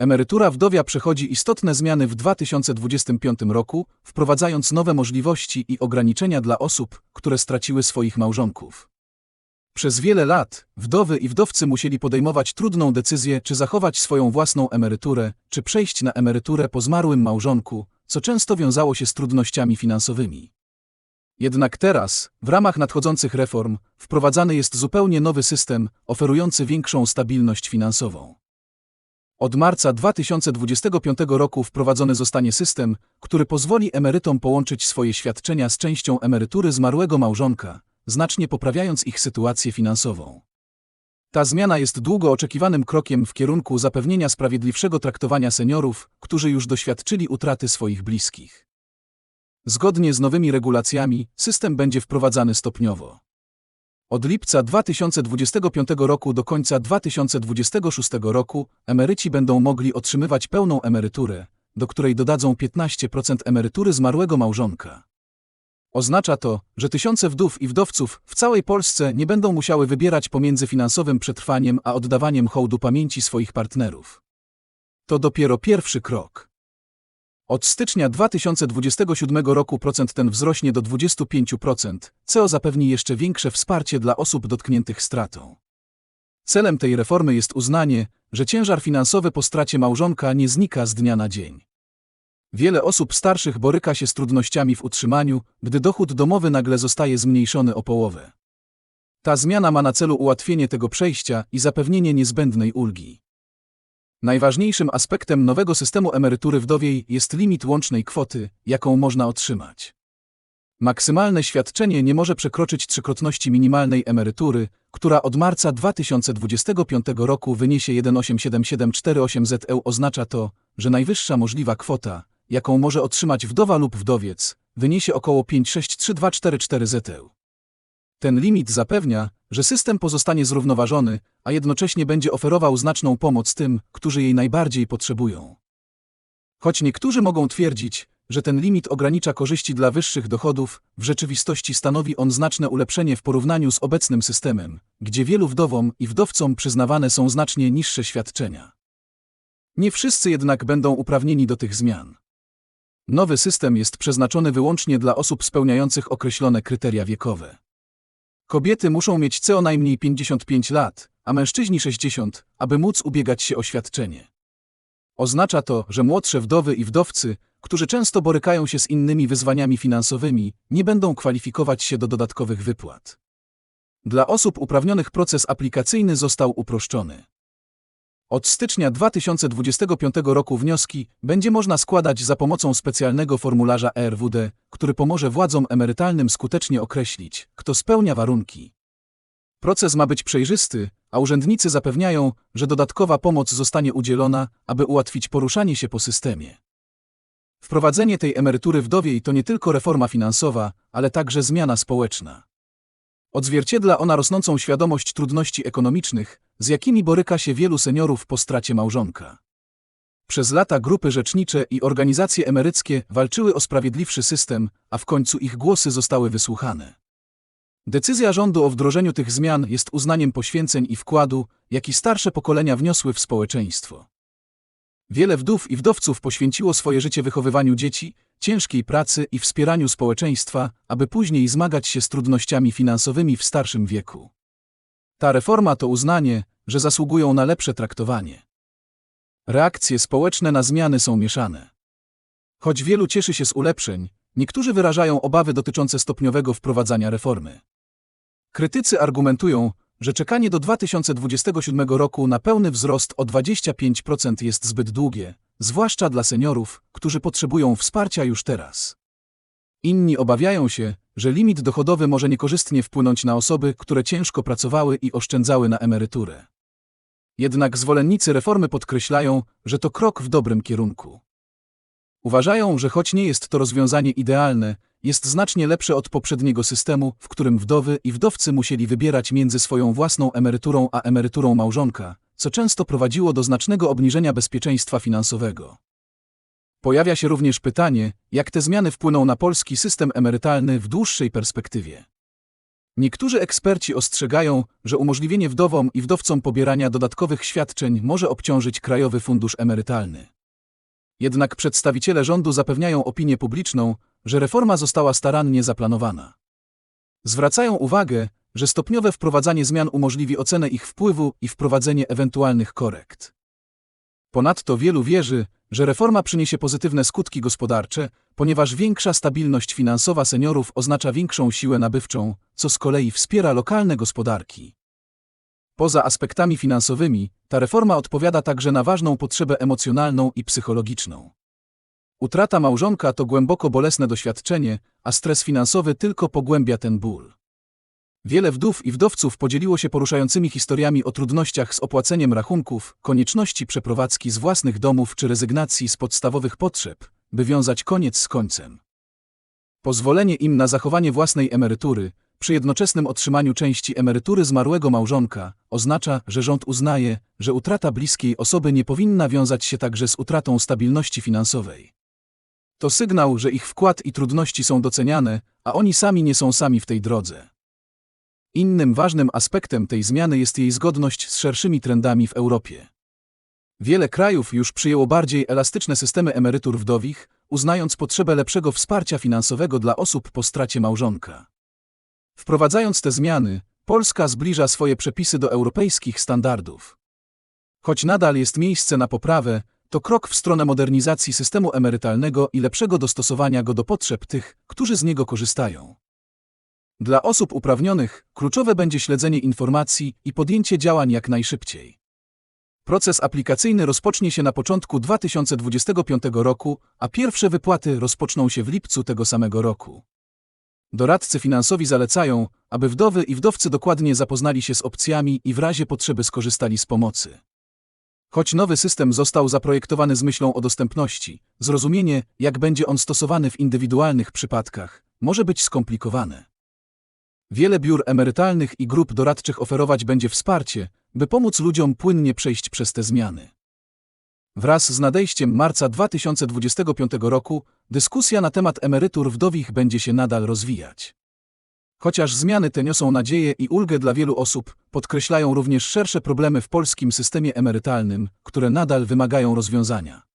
Emerytura wdowia przechodzi istotne zmiany w 2025 roku, wprowadzając nowe możliwości i ograniczenia dla osób, które straciły swoich małżonków. Przez wiele lat wdowy i wdowcy musieli podejmować trudną decyzję, czy zachować swoją własną emeryturę, czy przejść na emeryturę po zmarłym małżonku, co często wiązało się z trudnościami finansowymi. Jednak teraz, w ramach nadchodzących reform, wprowadzany jest zupełnie nowy system, oferujący większą stabilność finansową. Od marca 2025 roku wprowadzony zostanie system, który pozwoli emerytom połączyć swoje świadczenia z częścią emerytury zmarłego małżonka, znacznie poprawiając ich sytuację finansową. Ta zmiana jest długo oczekiwanym krokiem w kierunku zapewnienia sprawiedliwszego traktowania seniorów, którzy już doświadczyli utraty swoich bliskich. Zgodnie z nowymi regulacjami, system będzie wprowadzany stopniowo. Od lipca 2025 roku do końca 2026 roku emeryci będą mogli otrzymywać pełną emeryturę, do której dodadzą 15% emerytury zmarłego małżonka. Oznacza to, że tysiące wdów i wdowców w całej Polsce nie będą musiały wybierać pomiędzy finansowym przetrwaniem a oddawaniem hołdu pamięci swoich partnerów. To dopiero pierwszy krok. Od stycznia 2027 roku procent ten wzrośnie do 25%, co zapewni jeszcze większe wsparcie dla osób dotkniętych stratą. Celem tej reformy jest uznanie, że ciężar finansowy po stracie małżonka nie znika z dnia na dzień. Wiele osób starszych boryka się z trudnościami w utrzymaniu, gdy dochód domowy nagle zostaje zmniejszony o połowę. Ta zmiana ma na celu ułatwienie tego przejścia i zapewnienie niezbędnej ulgi. Najważniejszym aspektem nowego systemu emerytury wdowiej jest limit łącznej kwoty, jaką można otrzymać. Maksymalne świadczenie nie może przekroczyć trzykrotności minimalnej emerytury, która od marca 2025 roku wyniesie 1,87748 ZEU. Oznacza to, że najwyższa możliwa kwota, jaką może otrzymać wdowa lub wdowiec, wyniesie około 5632244 ZEU. Ten limit zapewnia, że system pozostanie zrównoważony, a jednocześnie będzie oferował znaczną pomoc tym, którzy jej najbardziej potrzebują. Choć niektórzy mogą twierdzić, że ten limit ogranicza korzyści dla wyższych dochodów, w rzeczywistości stanowi on znaczne ulepszenie w porównaniu z obecnym systemem, gdzie wielu wdowom i wdowcom przyznawane są znacznie niższe świadczenia. Nie wszyscy jednak będą uprawnieni do tych zmian. Nowy system jest przeznaczony wyłącznie dla osób spełniających określone kryteria wiekowe. Kobiety muszą mieć co najmniej 55 lat, a mężczyźni 60, aby móc ubiegać się o świadczenie. Oznacza to, że młodsze wdowy i wdowcy, którzy często borykają się z innymi wyzwaniami finansowymi, nie będą kwalifikować się do dodatkowych wypłat. Dla osób uprawnionych proces aplikacyjny został uproszczony. Od stycznia 2025 roku wnioski będzie można składać za pomocą specjalnego formularza ERWD, który pomoże władzom emerytalnym skutecznie określić, kto spełnia warunki. Proces ma być przejrzysty, a urzędnicy zapewniają, że dodatkowa pomoc zostanie udzielona, aby ułatwić poruszanie się po systemie. Wprowadzenie tej emerytury wdowiej to nie tylko reforma finansowa, ale także zmiana społeczna. Odzwierciedla ona rosnącą świadomość trudności ekonomicznych, z jakimi boryka się wielu seniorów po stracie małżonka. Przez lata grupy rzecznicze i organizacje emeryckie walczyły o sprawiedliwszy system, a w końcu ich głosy zostały wysłuchane. Decyzja rządu o wdrożeniu tych zmian jest uznaniem poświęceń i wkładu, jaki starsze pokolenia wniosły w społeczeństwo. Wiele wdów i wdowców poświęciło swoje życie wychowywaniu dzieci, ciężkiej pracy i wspieraniu społeczeństwa, aby później zmagać się z trudnościami finansowymi w starszym wieku. Ta reforma to uznanie, że zasługują na lepsze traktowanie. Reakcje społeczne na zmiany są mieszane. Choć wielu cieszy się z ulepszeń, niektórzy wyrażają obawy dotyczące stopniowego wprowadzania reformy. Krytycy argumentują, że czekanie do 2027 roku na pełny wzrost o 25% jest zbyt długie, zwłaszcza dla seniorów, którzy potrzebują wsparcia już teraz. Inni obawiają się, że limit dochodowy może niekorzystnie wpłynąć na osoby, które ciężko pracowały i oszczędzały na emeryturę. Jednak zwolennicy reformy podkreślają, że to krok w dobrym kierunku. Uważają, że choć nie jest to rozwiązanie idealne, jest znacznie lepsze od poprzedniego systemu, w którym wdowy i wdowcy musieli wybierać między swoją własną emeryturą a emeryturą małżonka, co często prowadziło do znacznego obniżenia bezpieczeństwa finansowego. Pojawia się również pytanie, jak te zmiany wpłyną na polski system emerytalny w dłuższej perspektywie. Niektórzy eksperci ostrzegają, że umożliwienie wdowom i wdowcom pobierania dodatkowych świadczeń może obciążyć Krajowy Fundusz Emerytalny. Jednak przedstawiciele rządu zapewniają opinię publiczną, że reforma została starannie zaplanowana. Zwracają uwagę, że stopniowe wprowadzanie zmian umożliwi ocenę ich wpływu i wprowadzenie ewentualnych korekt. Ponadto wielu wierzy, że reforma przyniesie pozytywne skutki gospodarcze, ponieważ większa stabilność finansowa seniorów oznacza większą siłę nabywczą, co z kolei wspiera lokalne gospodarki. Poza aspektami finansowymi, ta reforma odpowiada także na ważną potrzebę emocjonalną i psychologiczną. Utrata małżonka to głęboko bolesne doświadczenie, a stres finansowy tylko pogłębia ten ból. Wiele wdów i wdowców podzieliło się poruszającymi historiami o trudnościach z opłaceniem rachunków, konieczności przeprowadzki z własnych domów czy rezygnacji z podstawowych potrzeb, by wiązać koniec z końcem. Pozwolenie im na zachowanie własnej emerytury, przy jednoczesnym otrzymaniu części emerytury zmarłego małżonka, oznacza, że rząd uznaje, że utrata bliskiej osoby nie powinna wiązać się także z utratą stabilności finansowej. To sygnał, że ich wkład i trudności są doceniane, a oni sami nie są sami w tej drodze. Innym ważnym aspektem tej zmiany jest jej zgodność z szerszymi trendami w Europie. Wiele krajów już przyjęło bardziej elastyczne systemy emerytur wdowich, uznając potrzebę lepszego wsparcia finansowego dla osób po stracie małżonka. Wprowadzając te zmiany, Polska zbliża swoje przepisy do europejskich standardów. Choć nadal jest miejsce na poprawę, to krok w stronę modernizacji systemu emerytalnego i lepszego dostosowania go do potrzeb tych, którzy z niego korzystają. Dla osób uprawnionych kluczowe będzie śledzenie informacji i podjęcie działań jak najszybciej. Proces aplikacyjny rozpocznie się na początku 2025 roku, a pierwsze wypłaty rozpoczną się w lipcu tego samego roku. Doradcy finansowi zalecają, aby wdowy i wdowcy dokładnie zapoznali się z opcjami i w razie potrzeby skorzystali z pomocy. Choć nowy system został zaprojektowany z myślą o dostępności, zrozumienie, jak będzie on stosowany w indywidualnych przypadkach, może być skomplikowane. Wiele biur emerytalnych i grup doradczych oferować będzie wsparcie, by pomóc ludziom płynnie przejść przez te zmiany. Wraz z nadejściem marca 2025 roku dyskusja na temat emerytur wdowich będzie się nadal rozwijać. Chociaż zmiany te niosą nadzieję i ulgę dla wielu osób, podkreślają również szersze problemy w polskim systemie emerytalnym, które nadal wymagają rozwiązania.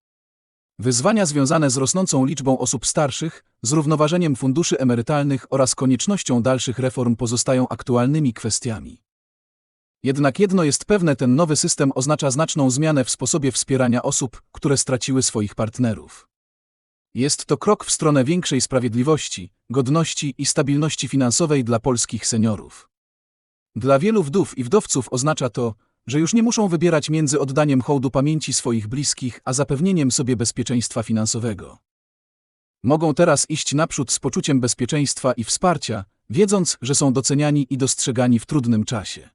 Wyzwania związane z rosnącą liczbą osób starszych, zrównoważeniem funduszy emerytalnych oraz koniecznością dalszych reform pozostają aktualnymi kwestiami. Jednak jedno jest pewne, ten nowy system oznacza znaczną zmianę w sposobie wspierania osób, które straciły swoich partnerów. Jest to krok w stronę większej sprawiedliwości, godności i stabilności finansowej dla polskich seniorów. Dla wielu wdów i wdowców oznacza to, że już nie muszą wybierać między oddaniem hołdu pamięci swoich bliskich a zapewnieniem sobie bezpieczeństwa finansowego. Mogą teraz iść naprzód z poczuciem bezpieczeństwa i wsparcia, wiedząc, że są doceniani i dostrzegani w trudnym czasie.